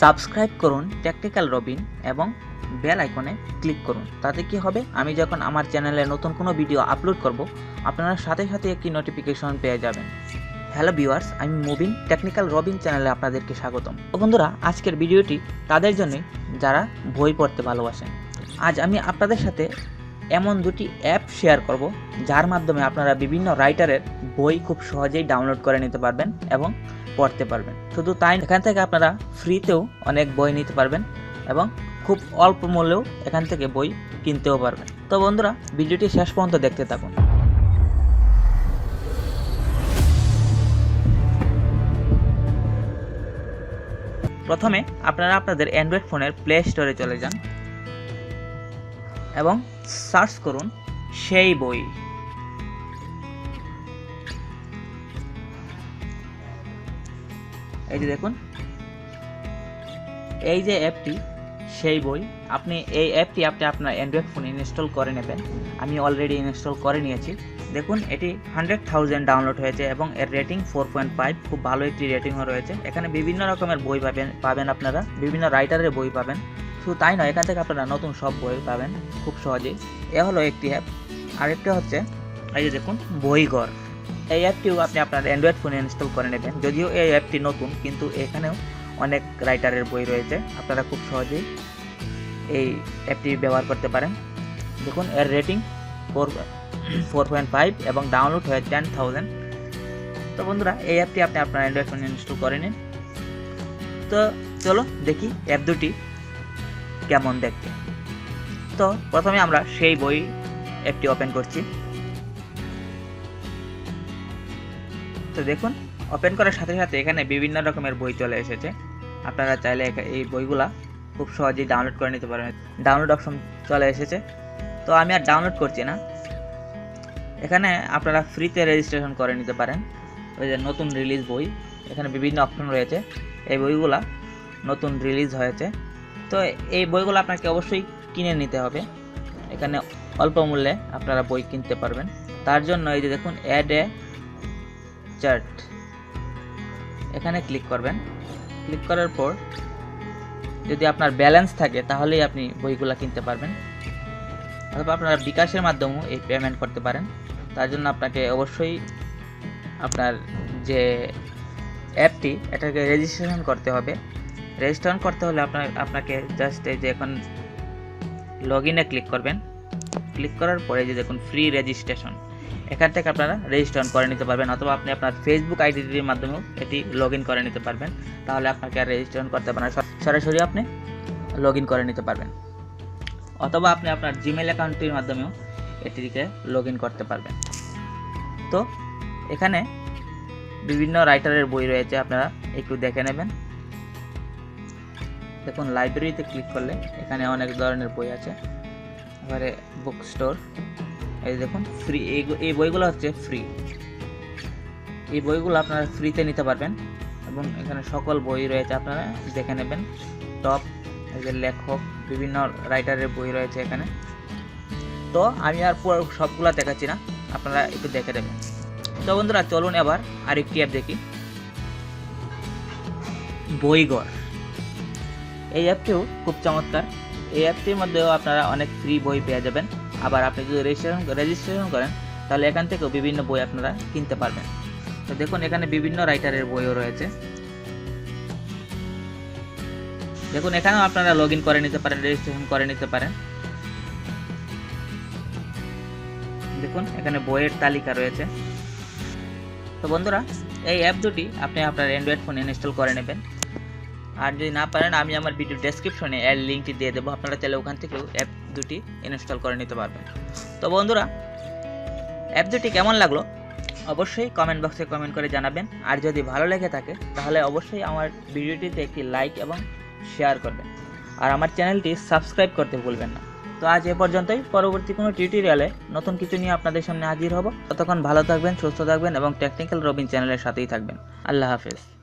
Subscribe করুন technical Robin এবং bell আইকনে ক্লিক করুন। তাতে কি হবে? আমি যখন আমার চ্যানেলে নতুন কোনো ভিডিও আপলোড করব, আপনারা সাথে সাথে একটি নোটিফিকেশন পেয়ে যাবেন। হ্যালো ভিউয়ার্স আমি মুভিন টেকনিক্যাল রবিন চ্যানেলে আপনাদেরকে স্বাগতম। তো বন্ধুরা, আজকের ভিডিওটি তাদের জন্যই যারা বই পড়তে ভালোবাসেন। আজ আমি আপনাদের সাথে এমন দুটি অ্যাপ শেয়ার করব, যার মাধ্যমে আপনারা বিভিন্ন রাইটারের বই খুব সহজেই ডাউনলোড করে নিতে পারবেন এবং পড়তে পারবেন। শুধু তাই এখান থেকে আপনারা ফ্রিতেও অনেক বই নিতে পারবেন এবং খুব অল্প মূল্যেও এখান থেকে বই কিনতেও পারবেন। তো বন্ধুরা, ভিডিওটি শেষ পর্যন্ত দেখতে থাকুন। প্রথমে আপনারা আপনাদের অ্যান্ড্রয়েড ফোনের প্লে স্টোরে চলে যান এবং সার্চ করুন সেই বই। এই যে দেখুন। এই যে অ্যাপটি, সেই বই, আপনি এই অ্যাপটি আপনি আপনার অ্যান্ড্রয়েড ফোনে ইনস্টল করে নেবেন। আমি অলরেডি ইনস্টল করে নিয়েছি। দেখুন, এটি হান্ড্রেড থাউজেন্ড ডাউনলোড হয়েছে এবং এর রেটিং ফোর পয়েন্ট ফাইভ খুব ভালো একটি রেটিংও রয়েছে। এখানে বিভিন্ন রকমের বই পাবেন পাবেন আপনারা, বিভিন্ন রাইটারের বই পাবেন। শুধু তাই নয়, এখান থেকে আপনারা নতুন সব বই পাবেন খুব সহজেই। এ হলো একটি অ্যাপ আরেকটা হচ্ছে, এই যে দেখুন বইঘর এই অ্যাপটিও আপনি আপনার অ্যান্ড্রয়েড ফোনে ইনস্টল করে নেবেন। যদিও এই অ্যাপটি নতুন, কিন্তু এখানেও অনেক রাইটারের বই রয়েছে। আপনারা খুব সহজেই এই অ্যাপটি ব্যবহার করতে পারেন। দেখুন, এর rating four four point five এবং ডাউনলোড হয়ে টেন থাউজেন্ড তো বন্ধুরা, এই অ্যাপটি আপনি আপনার অ্যান্ড্রয়েড ফোনে ইনস্টল করে নিন। তো চলো দেখি অ্যাপ দুটি কেমন দেখতে। তো প্রথমে আমরা সেই বই অ্যাপটি ওপেন করছি। তো দেখুন ওপেন করার সাথে সাথে এখানে বিভিন্ন রকমের বই চলে এসেছে। আপনারা চাইলে এই বইগুলা খুব সহজেই ডাউনলোড করে নিতে পারবেন ডাউনলোড অপশন চলে এসেছে। তো আমি আর ডাউনলোড করছি না। এখানে আপনারা ফ্রিতে রেজিস্ট্রেশন করে নিতে পারেন। ওই যে নতুন রিলিজ বই, এখানে বিভিন্ন অপশন রয়েছে। এই বইগুলা নতুন রিলিজ হয়েছে। তো এই বইগুলো আপনাকে অবশ্যই কিনে নিতে হবে। এখানে অল্প মূল্যে আপনারা বই কিনতে পারবেন। তার জন্য এই যে দেখুন অ্যাড এ চার্ট। এখানে ক্লিক করবেন। ক্লিক করার পর যদি আপনার ব্যালেন্স থাকে, তাহলেই আপনি বইগুলো কিনতে পারবেন। অথবা আপনারা বিকাশের মাধ্যমেও এই পেমেন্ট করতে পারেন। তার জন্য আপনাকে অবশ্যই আপনার যে অ্যাপটি, এটাকে রেজিস্ট্রেশন করতে হবে। রেজিস্ট্রেশন করতে হলে আপনার, আপনাকে জাস্ট এই যে এখন লগ ক্লিক করবেন। ক্লিক করার পরে যে দেখুন ফ্রি রেজিস্ট্রেশন এখান থেকে আপনারা রেজিস্ট্রেশন করে নিতে পারবেন, অথবা আপনি আপনার ফেসবুক আইডিটির মাধ্যমেও এটি লগ করে নিতে পারবেন। তাহলে আপনাকে আর রেজিস্ট্রেশন করতে পারেন সরাসরি আপনি লগ করে নিতে পারবেন। অথবা আপনি আপনার জিমেল অ্যাকাউন্টটির মাধ্যমেও এটিকে লগ করতে পারবেন। তো এখানে বিভিন্ন রাইটারের বই রয়েছে, আপনারা একটু দেখে নেবেন। দেখুন লাইব্রেরিতে ক্লিক করলে এখানে অনেক ধরনের বই আছে। এবারে বুক স্টোর এই দেখুন ফ্রি এই বইগুলো হচ্ছে ফ্রি এই বইগুলো আপনারা ফ্রিতে নিতে পারবেন এবং এখানে সকল বই রয়েছে আপনারা দেখে নেবেন। টপ যে লেখক, বিভিন্ন রাইটারের বই রয়েছে এখানে। তো আমি আর পুরো সবগুলো দেখাচ্ছি না, আপনারা একটু দেখে নেবেন। তো বন্ধুরা, চলুন এবার আরেকটি অ্যাপ দেখি। বইঘর এই অ্যাপটিও খুব চমৎকার। এই অ্যাপটির মধ্যেও আপনারা অনেক ফ্রি বই পেয়ে যাবেন। আবার আপনি যদি রেজিস্ট্রেশন রেজিস্ট্রেশন করেন, তাহলে এখান থেকেও বিভিন্ন বই আপনারা কিনতে পারবেন। তো দেখুন, এখানে বিভিন্ন রাইটারের বইও রয়েছে। দেখুন, এখানেও আপনারা লগ করে নিতে পারেন রেজিস্ট্রেশন করে নিতে পারেন। দেখুন, এখানে বইয়ের তালিকা রয়েছে। তো বন্ধুরা, এই অ্যাপ দুটি আপনি আপনার অ্যান্ড্রয়েড ফোনে ইনস্টল করে নেবেন। আর যদি না পারেন, আমি আমার ভিডিও ডেসক্রিপশনে এর লিঙ্কটি দিয়ে দেবো। আপনারা চাইলে ওখান থেকেও অ্যাপ দুটি ইনস্টল করে নিতে পারবেন। তো বন্ধুরা অ্যাপ দুটি কেমন লাগল? অবশ্যই কমেন্ট বক্সে কমেন্ট করে জানাবেন। আর যদি ভালো লেগে থাকে, তাহলে অবশ্যই আমার ভিডিওটিতে একটি লাইক এবং শেয়ার করবেন। আর আমার চ্যানেলটি সাবস্ক্রাইব করতে ভুলবেন না। তো আজ এ পর্যন্তই। পরবর্তী কোনো টিউটোরিয়ালে নতুন কিছু নিয়ে আপনাদের সামনে হাজির হব। ততক্ষণ ভালো থাকবেন, সুস্থ থাকবেন এবং টেকনিক্যাল রবিন চ্যানেলের সাথেই থাকবেন। আল্লাহ হাফেজ।